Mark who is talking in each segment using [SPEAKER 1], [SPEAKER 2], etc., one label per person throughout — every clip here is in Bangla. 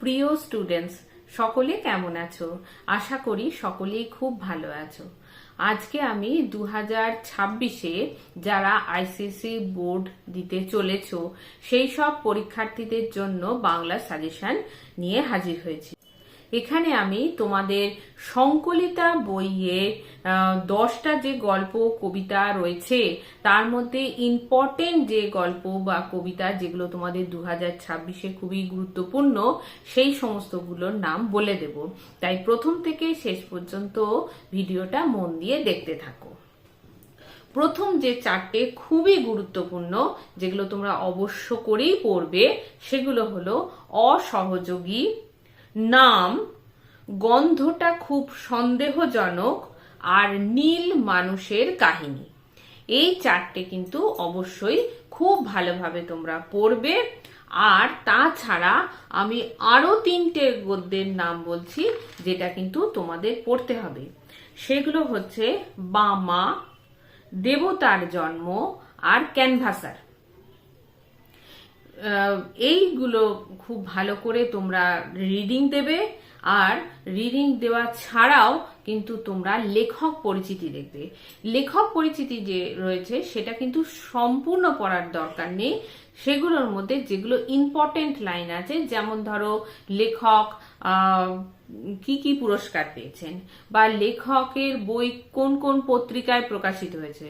[SPEAKER 1] প্রিয় স্টুডেন্টস সকলে কেমন আছো? আশা করি সকলেই খুব ভালো আছো। আজকে আমি দু হাজার ছাব্বিশে যারা আইসিসি বোর্ড দিতে চলেছ, সেই সব পরীক্ষার্থীদের জন্য বাংলা সাজেশন নিয়ে হাজির হয়েছি। এখানে আমি তোমাদের সংকলিতা বইয়ে দশটা যে গল্প, কবিতা রয়েছে, তার মধ্যে ইম্পর্টেন্ট যে গল্প বা কবিতা যেগুলো তোমাদের দু হাজার ছাব্বিশে খুবই গুরুত্বপূর্ণ, সেই সমস্তগুলোর নাম বলে দেব। তাই প্রথম থেকে শেষ পর্যন্ত ভিডিওটা মন দিয়ে দেখতে থাকো। প্রথম যে চারটে খুবই গুরুত্বপূর্ণ, যেগুলো তোমরা অবশ্য করেই পড়বে, সেগুলো হলো অসহযোগী নাম গন্ধটা খুব সন্দেহজনক আর নীল মানুষের কাহিনী। এই চারটে কিন্তু অবশ্যই খুব ভালোভাবে তোমরা পড়বে। আর তাছাড়া আমি আরও তিনটে গদ্যের নাম বলছি, যেটা কিন্তু তোমাদের পড়তে হবে। সেগুলো হচ্ছে বামা, দেবতার জন্ম আর ক্যানভাসার। এইগুলো খুব ভালো করে তোমরা রিডিং দেবে। আর রিডিং দেওয়া ছাড়াও কিন্তু তোমরা লেখক পরিচিতি দেখবে। লেখক পরিচিতি যে রয়েছে, সেটা কিন্তু সম্পূর্ণ পড়ার দরকার নেই। সেগুলোর মধ্যে যেগুলো ইম্পর্টেন্ট লাইন আছে, যেমন ধরো লেখক কি কি পুরস্কার পেয়েছেন, বা লেখকের বই কোন কোন পত্রিকায় প্রকাশিত হয়েছে,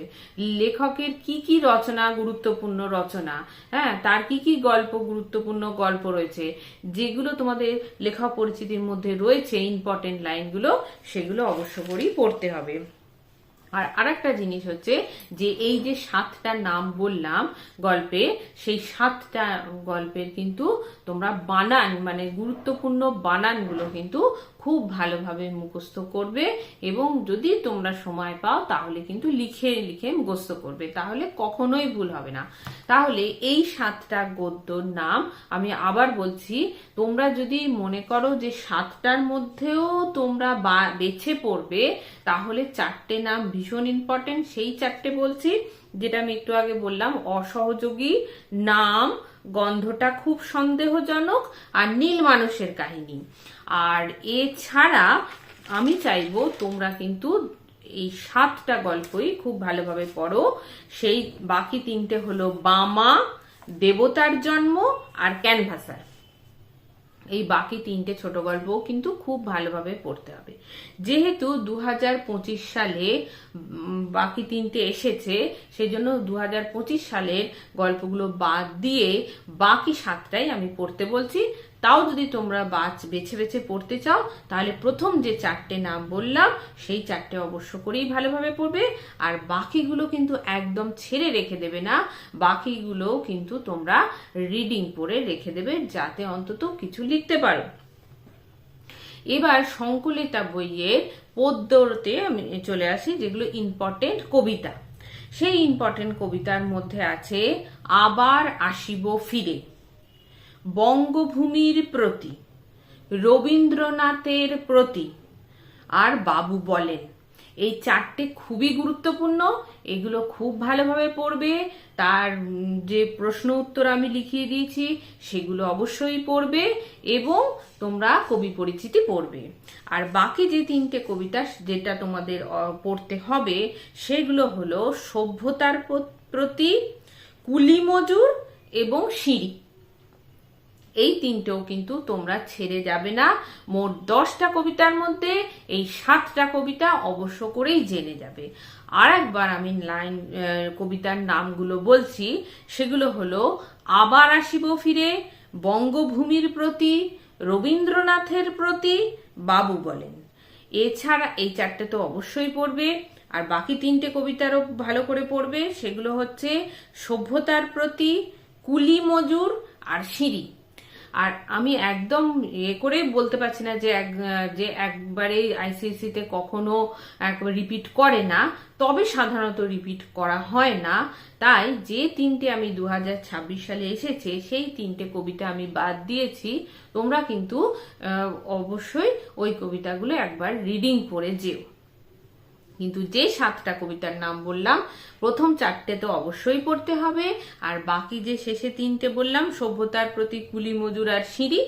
[SPEAKER 1] লেখকের কি কি রচনা, গুরুত্বপূর্ণ রচনা হ্যাঁ তার কি কি গল্প, গুরুত্বপূর্ণ গল্প রয়েছে, যেগুলো তোমাদের লেখক পরিচিতির মধ্যে রয়েছে ইম্পর্টেন্ট লাইনগুলো সেগুলো অবশ্য করেই পড়তে হবে। আর আরেকটা জিনিস হচ্ছে যে এই যে সাতটা নাম বললাম গল্পে, সেই সাতটা গল্পের কিন্তু তোমরা বানান মানে গুরুত্বপূর্ণ বানানগুলো কিন্তু খুব ভালোভাবে মুখস্থ করবে এবং যদি তোমরা সময় পাও তাহলে কিন্তু লিখে লিখে মুখস্থ করবে। তাহলে কখনোই ভুল হবে না। তাহলে এই সাতটা গদ্যর নাম আমি আবার বলছি, তোমরা যদি মনে করো যে সাতটার মধ্যেও তোমরা বা- বেছে পড়বে, তাহলে চারটে নাম ভীষণ ইম্পর্টেন্ট সেই চারটে বলছি, যেটা আমি একটু আগে বললাম, অসহযোগী, নাম, গন্ধটা খুব সন্দেহজনক আর নীল মানুষের কাহিনী। আর এছাড়া আমি চাইব তোমরা কিন্তু এই সাতটা গল্পই খুব ভালোভাবে পড়ো। সেই বাকি তিনটে হলো বামা, দেবতার জন্ম আর ক্যানভাসার। এই বাকি তিনটে ছোট গল্পও কিন্তু খুব ভালোভাবে পড়তে হবে। যেহেতু দু হাজার পঁচিশ সালে বাকি তিনটে এসেছে সেই জন্য দু হাজার পঁচিশ সালের গল্পগুলো বাদ দিয়ে বাকি সাতটাই আমি পড়তে বলছি। তাও যদি তোমরা বাচ, বেছে বেছে পড়তে চাও, তাহলে প্রথম যে চারটে নাম বললাম, সেই চারটে অবশ্য করেই ভালোভাবে পড়বে। আর বাকিগুলো কিন্তু একদম ছেড়ে রেখে দেবে না। বাকিগুলো কিন্তু তোমরা রিডিং পড়ে রেখে দেবে, যাতে অন্তত কিছু লিখতে পারো। এবার সংকলিতা বইয়ের পদ্যতে আমি চলে আসি, যেগুলো ইম্পর্টেন্ট কবিতা। সেই ইম্পর্টেন্ট কবিতার মধ্যে আছে, আবার আসিব ফিরে। বঙ্গভূমির প্রতি, রবীন্দ্রনাথের প্রতি। আর বাবু বলেন, এই চারটে খুবই গুরুত্বপূর্ণ, এগুলো খুব ভালোভাবে পড়বে। তার যে প্রশ্ন উত্তর আমি লিখিয়ে দিয়েছি, সেগুলো অবশ্যই পড়বে এবং তোমরা কবি পরিচিতি পড়বে। আর বাকি যে তিনটে কবিতা যেটা তোমাদের পড়তে হবে, সেগুলো হলো সভ্যতার প্রতি কুলি মজুর এবং সিঁড়ি। এই তিনটেও কিন্তু তোমরা ছেড়ে যাবে না। মোট দশটা কবিতার মধ্যে এই সাতটা কবিতা অবশ্য করেই জেনে যাবে। আর একবার আমি লাইন কবিতার নামগুলো বলছি। সেগুলো হলো, আবার আসিব ফিরে, বঙ্গভূমির প্রতি, রবীন্দ্রনাথের প্রতি, বাবু বলেন। এছাড়া এই চারটে তো অবশ্যই পড়বে, আর বাকি তিনটে কবিতারও ভালো করে পড়বে। সেগুলো হচ্ছে, সভ্যতার প্রতি, কুলি মজুর আর সিঁড়ি। আর আমি একদম এ করে বলতে পারছি না যে এক, যে একবারে আইসিএসসি তে কখনো একবার রিপিট করে না, তবে সাধারণত রিপিট করা হয় না। তাই যে তিনটে আমি দু হাজার ছাব্বিশ সালে এসেছে, সেই তিনটে কবিতা আমি বাদ দিয়েছি। তোমরা কিন্তু অবশ্যই ওই কবিতাগুলো একবার রিডিং পড়ে যেও। কিন্তু যে সাতটা কবিতার নাম বললাম, প্রথম চারটে তো অবশ্যই পড়তে হবে, আর বাকি যে শেষে তিনটে বললাম, সভ্যতার প্রতি কুলি মজুর আর সিঁড়ি,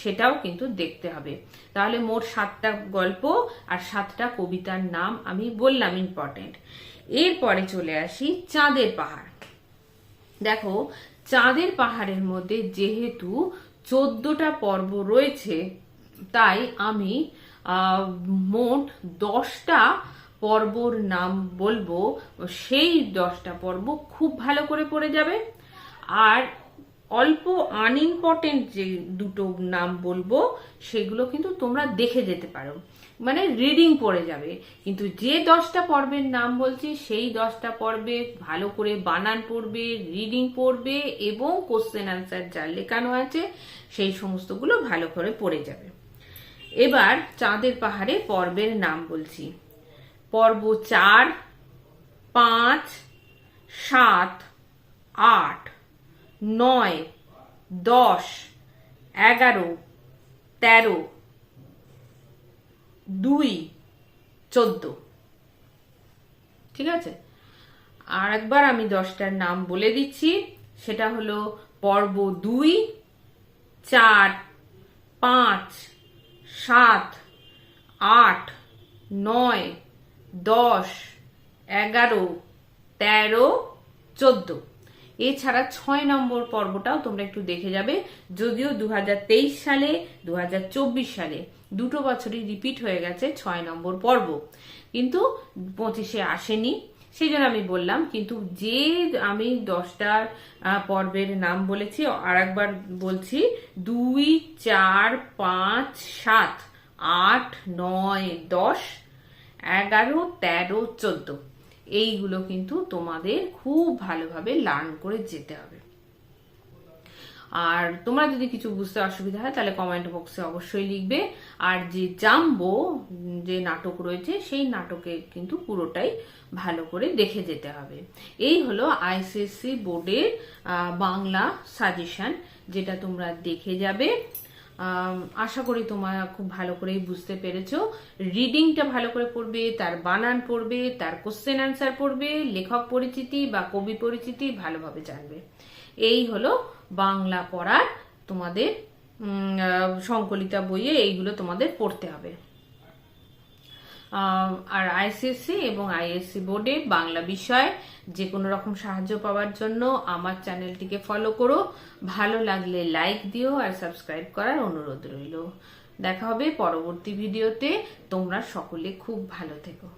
[SPEAKER 1] সেটাও কিন্তু দেখতে হবে। তাহলে মোট সাতটা গল্প আর সাতটা কবিতার নাম আমি বললাম ইম্পর্টেন্ট এরপরে চলে আসি চাঁদের পাহাড়। দেখো, চাঁদের পাহাড়ের মধ্যে যেহেতু চোদ্দটা পর্ব রয়েছে, তাই আমি মোট দশটা পর্বর নাম বলব, সেই দশটা পর্ব খুব ভালো করে পড়ে যাবে। আর অল্প আনইম্পর্টেন্ট যে দুটো নাম বলব, সেগুলো কিন্তু তোমরা দেখে যেতে পারো। মানে রিডিং পড়ে যাবে। কিন্তু যে দশটা পর্বের নাম বলছি, সেই দশটা পর্বে ভালো করে বানান পড়বে, রিডিং পড়বে এবং কোশ্চেন আনসার যা লেখানো আছে, সেই সমস্তগুলো ভালো করে পড়ে যাবে। এবার চাঁদের পাহাড়ে পর্বের নাম বলছি। পর্ব চার, পাঁচ, সাত, আট, নয়, দশ, এগারো, তেরো, দুই, চোদ্দ। ঠিক আছে? আর একবার আমি দশটার নাম বলে দিচ্ছি। সেটা হলো পর্ব দুই, চার, পাঁচ, সাত, আট, নয় দশ এগারো তেরো চোদ্দ। এছাড়া ছয় নম্বর পর্বটাও তোমরা একটু দেখে যাবে যদিও দু হাজার তেইশ সালে দু হাজার চব্বিশ সালে। দুটো বছরই রিপিট হয়ে গেছে ছয় নম্বর পর্ব। কিন্তু পঁচিশে আসেনি সেই জন্য আমি বললাম কিন্তু যে আমি দশটা আহ, পর্বের নাম বলেছি আর একবার বলছি দুই চার পাঁচ সাত আট নয় দশ এগারো, তেরো, চোদ্দ। এইগুলো কিন্তু তোমাদের খুব ভালোভাবে লার্ন করে যেতে হবে। আর তোমরা যদি কিছু বুঝতে অসুবিধা হয়, তাহলে কমেন্ট বক্সে অবশ্যই লিখবে। আর যে জাম্বো, যে নাটক রয়েছে, সেই নাটকে কিন্তু পুরোটাই ভালো করে দেখে যেতে হবে। এই হলো আইসিএসসি বোর্ডের বাংলা সাজেশন যেটা তোমরা দেখে যাবে। আশা করি তোমরা খুব ভালো করেই বুঝতে পেরেছ। রিডিংটা ভালো করে পড়বে, তার বানান পড়বে, তার কোশ্চেন অ্যান্সার পড়বে, লেখক পরিচিতি বা কবি পরিচিতি ভালোভাবে জানবে। এই হলো বাংলা পড়ার তোমাদের সংকলিতা বইয়ে এইগুলো তোমাদের পড়তে হবে। আর আইসিএসসি এবং আইএসসি বোর্ডে বাংলা বিষয়ে যে কোনো রকম সাহায্য পাওয়ার জন্য আমার চ্যানেলটিকে ফলো করো। ভালো লাগলে লাইক দিও আর সাবস্ক্রাইব করার অনুরোধ রইল। দেখা হবে পরবর্তী ভিডিওতে তোমরা সকলে খুব ভালো থেকো।